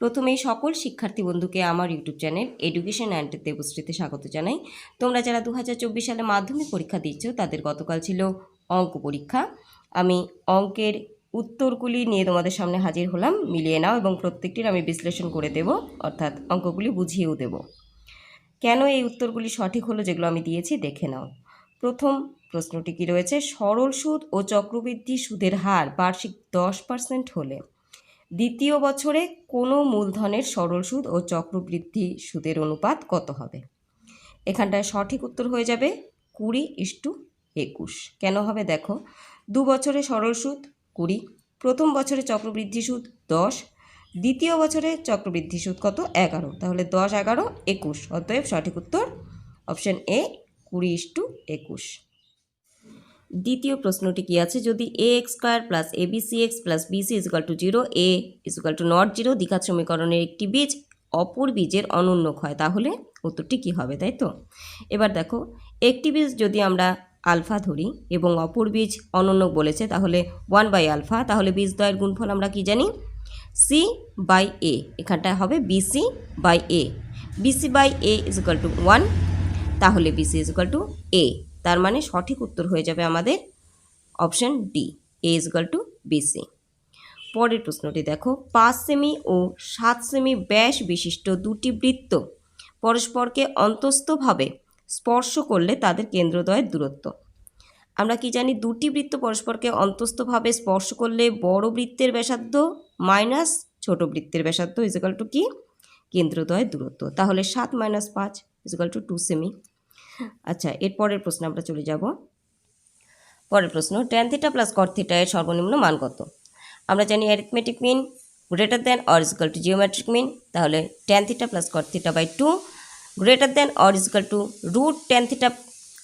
প্রথমেই সকল শিক্ষার্থী বন্ধুকে আমার ইউটিউব চ্যানেল এডুকেশন অ্যান্ড দেবশ্রীতে স্বাগত জানাই। তোমরা যারা দু হাজার চব্বিশ সালে মাধ্যমিক পরীক্ষা দিচ্ছ তাদের গতকাল ছিল অঙ্ক পরীক্ষা। আমি অঙ্কের উত্তরগুলি নিয়ে তোমাদের সামনে হাজির হলাম, মিলিয়ে নাও এবং প্রত্যেকটির আমি বিশ্লেষণ করে দেব, অর্থাৎ অঙ্কগুলি বুঝিয়েও দেব। কেন এই উত্তরগুলি সঠিক হলো যেগুলো আমি দিয়েছি, দেখে নাও। প্রথম প্রশ্নটি কি রয়েছে? সরল সুদ ও চক্রবৃদ্ধি সুদের হার বার্ষিক দশ পার্সেন্ট হলে দ্বিতীয় বছরে কোনো মূলধনের সরল সুদ ও চক্রবৃদ্ধি সুদের অনুপাত কত হবে? এখানটায় সঠিক উত্তর হয়ে যাবে কুড়ি ইস্টু একুশ। কেন হবে দেখো? দু বছরে সরল সুদ কুড়ি, প্রথম বছরে চক্রবৃদ্ধি সুদ দশ, দ্বিতীয় বছরে চক্রবৃদ্ধি সুদ কত? এগারো। তাহলে দশ, এগারো, একুশ। অতএব সঠিক উত্তর অপশন এ কুড়ি ইস্টু একুশ। দ্বিতীয় প্রশ্নটি কি আছে? যদি A X square plus A B C X plus B BC equal to zero A equal to not zero দ্বিঘাত সমীকরণের একটি বীজ অপর বীজের অনন্যক হয় তাহলে উত্তরটি কি হবে, তাই তো? এবার দেখো, একটি বীজ যদি আমরা আলফা ধরি এবং অপর বীজ অনন্যক বলেছে, তাহলে ওয়ান বাই আলফা তাহলে বীজ দ্বয়ের গুণফল আমরা কি জানি? সি বাই এ এখানটায় হবে BC by A BC by A equal to one তাহলে বিসি ইজুকাল টু এ তার মানে সঠিক উত্তর হয়ে যাবে আমাদের option D A equal to BC পরের প্রশ্নটি দেখো, পাঁচ সেমি ও সাত সেমি ব্যাস বিশিষ্ট দুটি বৃত্ত পরস্পরকে অন্তস্থভাবে স্পর্শ করলে তাদের কেন্দ্রদ্বয়ের দূরত্ব। আমরা কি জানি, দুটি বৃত্ত পরস্পরকে অন্তস্থভাবে স্পর্শ করলে বড় বৃত্তের ব্যাসার্ধ মাইনাস ছোট বৃত্তের ব্যাসার্ধ ইজিক্যাল টু কি? কেন্দ্রদ্বয়ের দূরত্ব। তাহলে সাত মাইনাস পাঁচ ইজিক্যাল টু টু সেমি আচ্ছা এর পরের প্রশ্নে আমরা চলে যাব। পরের প্রশ্ন tan theta plus cot theta এর সর্বনিম্ন মান কত? আমরা জানি arithmetic mean greater than or equal to geometric mean তাহলে tan theta plus cot theta by two greater than or equal to root tan theta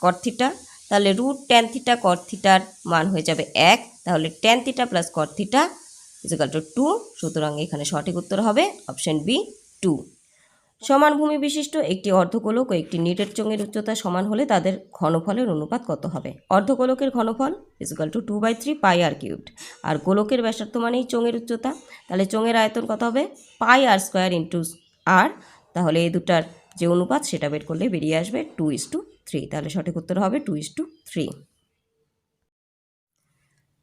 cot theta তাহলে root tan theta cot থিটার মান হয়ে যাবে এক, তাহলে tan theta plus cot theta equal to two সুতরাং এখানে সঠিক উত্তর হবে অপশন বি টু সমান ভূমি বিশিষ্ট, একটি অর্ধগোলক ও একটি নিটের চোঙের উচ্চতা সমান হলে তাদের ঘনফলের অনুপাত কত হবে? অর্ধগোলকের ঘনফল equal to two by three pi R cubed আর গোলকের ব্যাসার্ধ মানেই চোঙের উচ্চতা। তাহলে চোঙের আয়তন কত হবে? পাই আর স্কোয়ার ইন্টু আর তাহলে এই দুটার যে অনুপাত, সেটা বের করলে বেরিয়ে আসবে টু ইস টু থ্রি তাহলে সঠিক উত্তর হবে টু ইস টু থ্রি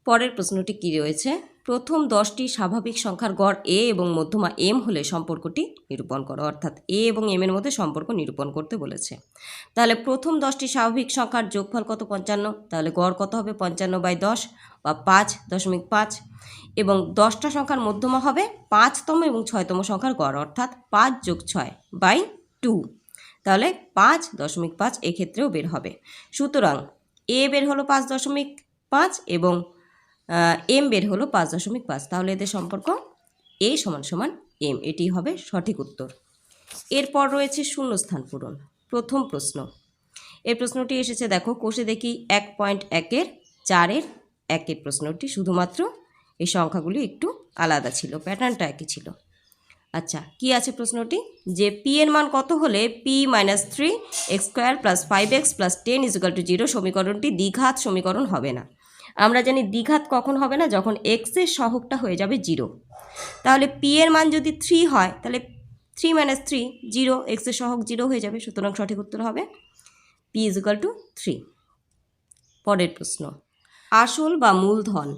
পরের প্রশ্নটি কী রয়েছে? প্রথম দশটি স্বাভাবিক সংখ্যার গড় এ এবং মধ্যমা এম হলে সম্পর্কটি নিরূপণ করো, অর্থাৎ এ এবং এম এর মধ্যে সম্পর্ক নিরূপণ করতে বলেছে। তাহলে প্রথম দশটি স্বাভাবিক সংখ্যার যোগফল কত? পঞ্চান্ন। তাহলে গড় কত হবে? পঞ্চান্ন বাই দশ বা পাঁচ দশমিক পাঁচ। এবং দশটা সংখ্যার মধ্যমা হবে পাঁচতম এবং ছয়তম সংখ্যার গড়, অর্থাৎ পাঁচ যোগ ছয় বাই টু। তাহলে পাঁচ দশমিক পাঁচ এক্ষেত্রেও বের হবে। সুতরাং এ বের হলো পাঁচ দশমিক পাঁচ এবং এম বের হলো পাঁচ দশমিক পাঁচ। তাহলে এদের সম্পর্ক এ সমান সমান এম এটি হবে সঠিক উত্তর। এরপর রয়েছে শূন্যস্থান পূরণ। প্রথম প্রশ্ন। এই প্রশ্নটি এসেছে, দেখো, কোষে দেখি এক পয়েন্ট একের, চারের একের প্রশ্নটি। শুধুমাত্র এই সংখ্যাগুলি একটু আলাদা ছিল, প্যাটার্নটা একই ছিল। আচ্ছা কি আছে প্রশ্নটি? যে পি এর মান কত হলে P minus three X square plus five X plus ten equal to zero সমীকরণটি দ্বিঘাত সমীকরণ হবে না। আমরা জানি দ্বিঘাত কখন হবে না? যখন এক্সের সহগটা হয়ে যাবে জিরো। তাহলে পি এর মান যদি থ্রি হয়, তাহলে থ্রি মাইনাস থ্রি জিরো এক্সের সহগ জিরো হয়ে যাবে। সুতরাং সঠিক উত্তর হবে পি ইজুকাল টু থ্রি পরের প্রশ্ন। আসল বা মূলধন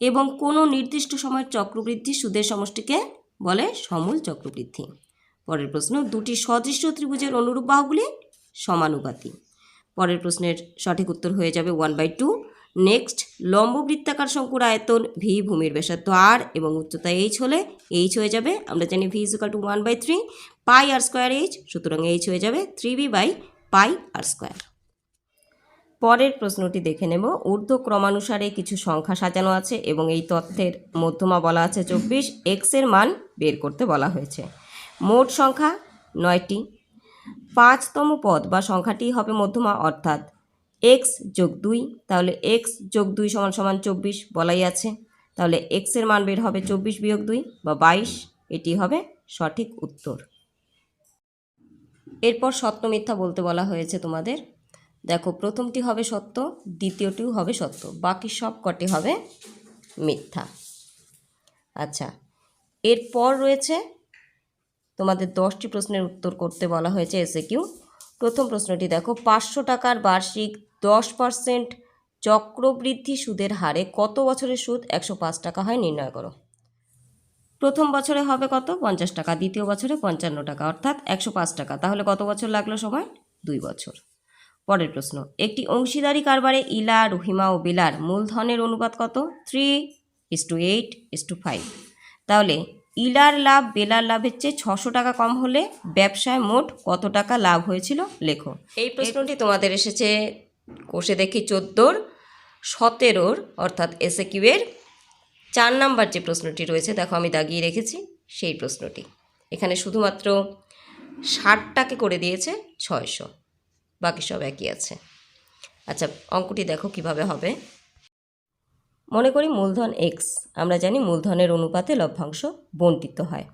এবং কোনো নির্দিষ্ট সময়ের চক্রবৃদ্ধি সুদের সমষ্টিকে বলে সমূল চক্রবৃদ্ধি। পরের প্রশ্ন, দুটি সদৃশ্য ত্রিভুজের অনুরূপ বাহুগুলি সমানুপাতি পরের প্রশ্নের সঠিক উত্তর হয়ে যাবে ওয়ান বাই টু নেক্সট লম্ব বৃত্তাকার শঙ্কুর আয়তন ভি ভূমির ব্যাসার্ধ আর এবং উচ্চতা এইচ হলে এইচ হয়ে যাবে, আমরা জানি V equal to one by three pi R square H সুতরাং এইচ হয়ে যাবে three V by pi R square পরের প্রশ্নটি দেখে নেব, ঊর্ধ্ব ক্রমানুসারে কিছু সংখ্যা সাজানো আছে এবং এই তথ্যের মধ্যমা বলা আছে চব্বিশ এক্সের মান বের করতে বলা হয়েছে। মোট সংখ্যা নয়টি। পাঁচতম পদ বা সংখ্যাটি হবে মধ্যমা, অর্থাৎ এক্স যোগ দুই, তাহলে এক্স যোগ দুই সমান সমান চব্বিশ বলাই আছে। তাহলে এক্সের মান বের হবে চব্বিশ বিয়োগ দুই বা বাইশ, এটি হবে সঠিক উত্তর। এরপর সত্য মিথ্যা বলতে বলা হয়েছে তোমাদের। দেখো, প্রথমটি হবে সত্য, দ্বিতীয়টিও হবে সত্য, বাকি সব কটি হবে মিথ্যা। আচ্ছা এরপর রয়েছে তোমাদের দশটি প্রশ্নের উত্তর করতে বলা হয়েছে এসে কিউ প্রথম প্রশ্নটি দেখো, পাঁচশো টাকার বার্ষিক দশ পার্সেন্ট চক্রবৃদ্ধি সুদের হারে কত বছরের সুদ? একশো পাঁচ টাকা হয়, নির্ণয় করো। প্রথম বছরে হবে কত? পঞ্চাশ টাকা, দ্বিতীয় বছরে পঞ্চান্ন টাকা, অর্থাৎ একশো পাঁচ টাকা। তাহলে কত বছর লাগল সময়? দুই বছর। পরের প্রশ্ন, একটি অংশীদারি কারবারে ইলা, রহিমা ও বিলার মূলধনের অনুপাত কত? Three is to eight is to five তাহলে ইলার লাভ বেলার লাভের চেয়ে ছশো টাকা কম হলে ব্যবসায় মোট কত টাকা লাভ হয়েছিল? লেখো। এই প্রশ্নটি তোমাদের এসেছে কোষে দেখি চোদ্দোর সতেরোর অর্থাৎ এসে কিউয়ের চার নাম্বার যে প্রশ্নটি রয়েছে দেখো আমি দাগিয়ে রেখেছি সেই প্রশ্নটি। এখানে শুধুমাত্র ষাটটাকে করে দিয়েছে ছয়শো বাকি সব একই আছে। আচ্ছা অঙ্কটি দেখো কীভাবে হবে। মনে করি মূলধন এক্স আমরা জানি মূলধনের অনুপাতে লভ্যাংশ বন্টিত হয়।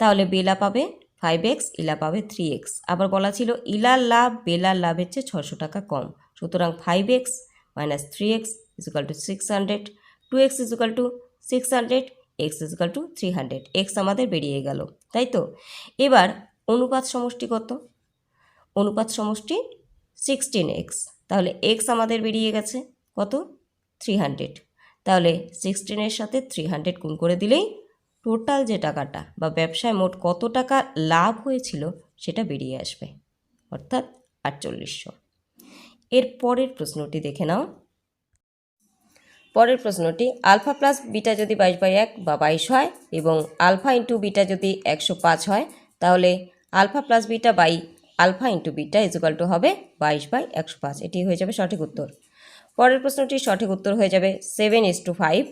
তাহলে বেলা পাবে ফাইভ এক্স ইলা পাবে থ্রি এক্স আবার বলা ছিল ইলার লাভ বেলার লাভের চেয়ে ছশো টাকা কম। সুতরাং five X minus three X equal to six hundred two X equal to six hundred X equal to three hundred X আমাদের বেরিয়ে গেল, তাই তো? এবার অনুপাত সমষ্টি কত? অনুপাত সমষ্টি সিক্সটিন এক্স তাহলে এক্স আমাদের বেরিয়ে গেছে কত? থ্রি হান্ড্রেড তাহলে সিক্সটিনের সাথে থ্রি হান্ড্রেড গুণ করে দিলেই টোটাল যে টাকাটা বা ব্যবসায় মোট কত টাকা লাভ হয়েছিল সেটা বেরিয়ে আসবে, অর্থাৎ আটচল্লিশশো। এর পরের প্রশ্নটি দেখে নাও। পরের প্রশ্নটি, আলফা প্লাস বিটা যদি বাইশ বাই এক বা বাইশ হয় এবং আলফা ইন্টু বিটা যদি একশো পাঁচ হয়, তাহলে alpha plus beta by alpha into beta equal to হবে বাইশ বাই একশো পাঁচ। এটি হয়ে যাবে সঠিক উত্তর। পরের প্রশ্নটির সঠিক উত্তর হয়ে যাবে সেভেন ইস টু ফাইভ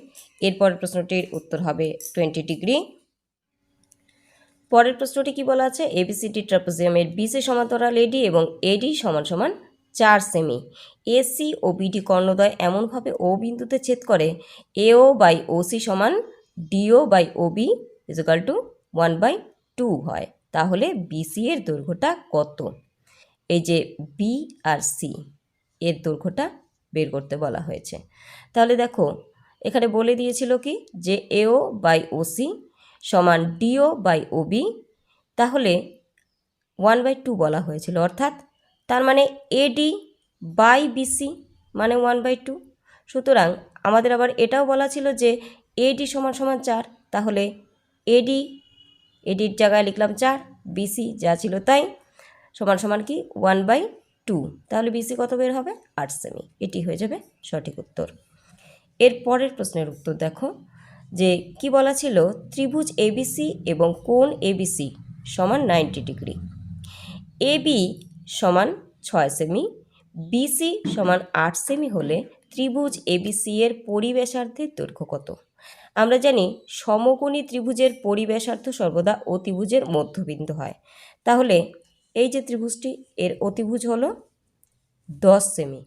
এরপরের প্রশ্নটির উত্তর হবে টোয়েন্টি ডিগ্রি পরের প্রশ্নটি কি বলা আছে? এবিসিডি ট্রাপোজিয়ামের বিসি সমান্তরাল এডি এবং এডি সমান সমান চার সেমি এসি ও বিডি কর্ণদ্বয় এমনভাবে ও বিন্দুতে ছেদ করে এও বাই ওসি সমান DO by OB equal to one by two হয়। তাহলে বিসি এর দৈর্ঘ্যটা কত? এই যে বি আর সি এর দৈর্ঘ্যটা বের করতে বলা হয়েছে। তাহলে দেখো, এখানে বলে দিয়েছিল কি? যে এও বাই ওসি সমান ডিও বাই ওবি। তাহলে ওয়ান বাই টু বলা হয়েছিল, অর্থাৎ তার মানে এডি বাই বিসি মানে ওয়ান বাই টু। সুতরাং আমাদের আবার এটাও বলা ছিল যে এডি সমান সমান চার, তাহলে এডি, এডির জায়গায় লিখলাম চার, বিসি যা ছিল তাই সমান সমান কি? ওয়ান বাই টু, তাহলে বিসি কত বের হবে? আট সেমি এটি হয়ে যাবে সঠিক উত্তর। এর পরের প্রশ্নের উত্তর দেখো, যে কি বলা ছিল? ত্রিভুজ এবিসি এবং কোণ এবিসি সমান নাইনটি ডিগ্রি। এবি সমান ছয় সেমি বিসি সমান আট সেমি হলে ত্রিভুজ এবিসি এর পরিবেশার্ধের দৈর্ঘ্য কত? আমরা জানি সমকোণী ত্রিভুজের পরিবেশার্থ সর্বদা অতিভুজের মধ্যবিন্দু হয়। তাহলে এই যে ত্রিভুজটি, এর অতিভুজ হলো দশ সেমি।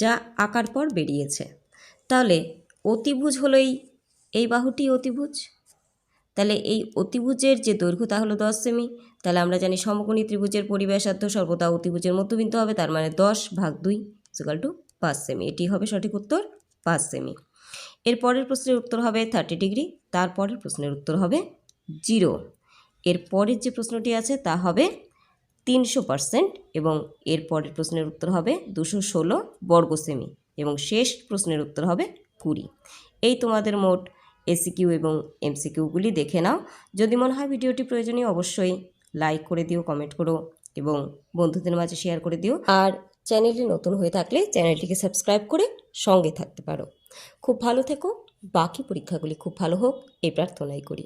যা আঁকার পর বেরিয়েছে। তাহলে অতিভুজ হলো এই এই বাহুটি অতিভুজ? তাহলে এই অতিভুজের যে দৈর্ঘ্য, তা হলো দশ সেমি। তাহলে আমরা জানি সমকোণী ত্রিভুজের পরিবেশার্ধ সর্বদা অতিভুজের মধ্যবিন্দু হবে, তার মানে দশ ভাগ দুই ইকুয়াল টু পাঁচ সেমি। এটি হবে সঠিক উত্তর, পাঁচ সেমি। এর পরের প্রশ্নের উত্তর হবে থার্টি ডিগ্রি তারপরের প্রশ্নের উত্তর হবে জিরো এর পরের যে প্রশ্নটি আছে, তা হবে তিনশো পার্সেন্ট এবং এর পরের প্রশ্নের উত্তর হবে দুশো ষোলো বর্গ সেমি এবং শেষ প্রশ্নের উত্তর হবে কুড়ি। এই তোমাদের মোট এসিকিউ এবং এমসিকিউগুলি দেখে নাও। যদি মনে হয় ভিডিওটি প্রয়োজনীয়, অবশ্যই লাইক করে দিও কমেন্ট করো এবং বন্ধুদের মাঝে শেয়ার করে দিও। আর চ্যানেলটি নতুন হয়ে থাকলে চ্যানেলটিকে সাবস্ক্রাইব করে সঙ্গে থাকতে পারো। খুব ভালো থেকো। বাকি পরীক্ষাগুলি খুব ভালো হোক, এই প্রার্থনাই করি।